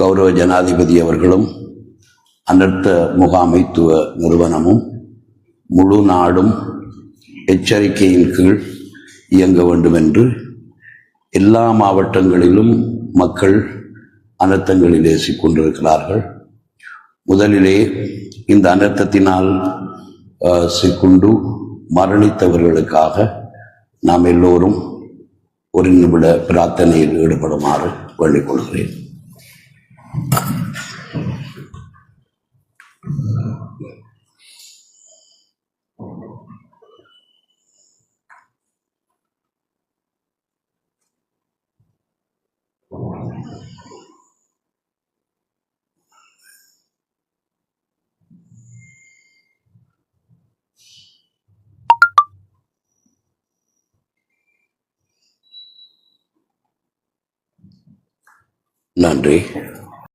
கௌரவ ஜனாதிபதி அவர்களும் அனர்த்த முகாமைத்துவ நிறுவனமும் முழு நாடும் எச்சரிக்கையின் கீழ் இயங்க வேண்டும் என்று எல்லா மாவட்டங்களிலும் மக்கள் அனர்த்தங்களிலே சிக்கொண்டிருக்கிறார்கள் முதலிலே இந்த அனர்த்தத்தினால் சிக்குண்டு மரணித்தவர்களுக்காக நாம் எல்லோரும் ஒரு நிமிட பிரார்த்தனையில் ஈடுபடுமாறு வேண்டிக் கொள்கிறேன். நன்றி